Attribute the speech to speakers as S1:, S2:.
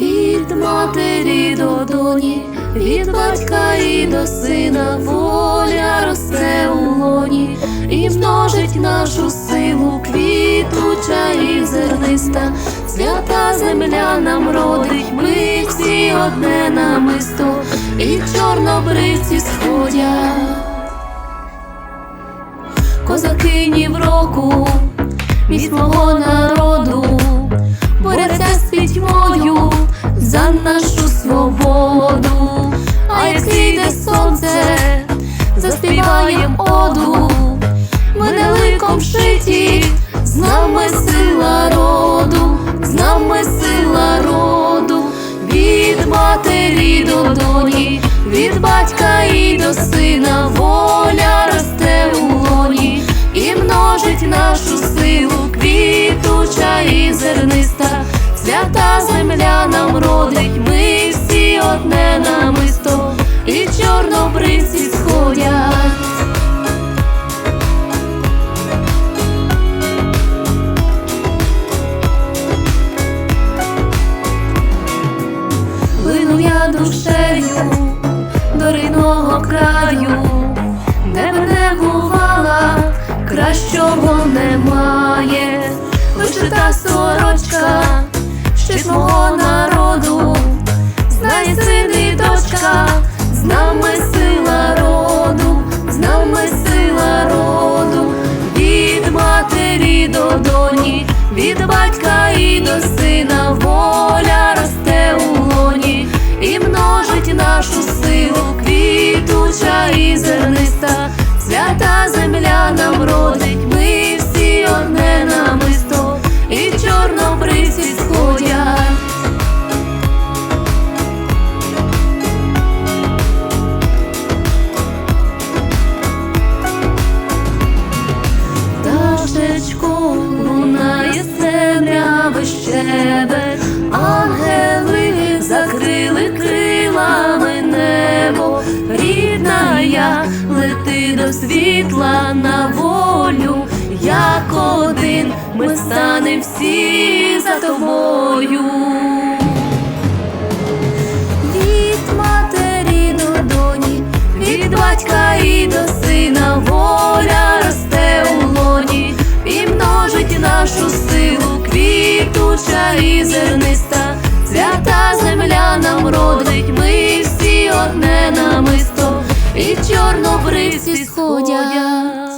S1: від матері до доні, від батька і до сина, воля росте у лоні, і множить нашу силу, квітуча і зерниста, свята земля нам родить, ми всі одне намисто, і чорнобривці сходять. Козакині в року від мого народу борються не ликом з нами сила роду, з нами сила роду, від матері до доні, від батька і до сина, воля росте у лоні і множить нашу силу, квітуча і зерниста, свята земля нам родить, душею до рідного краю, де б не бувала, кращого немає, вишита сорочка, щось мого народу, знає син дочка, з нами сила роду, з нами сила роду, від матері до доні, від батька нашу силу, квітуча і зерниста, свята земля нам до світла на волю, як один ми станем всі за тобою. Від матері до доні, від батька і до сина, воля росте у лоні, і множить нашу силу, квітуча і зерниста, і чорнобривці сходять.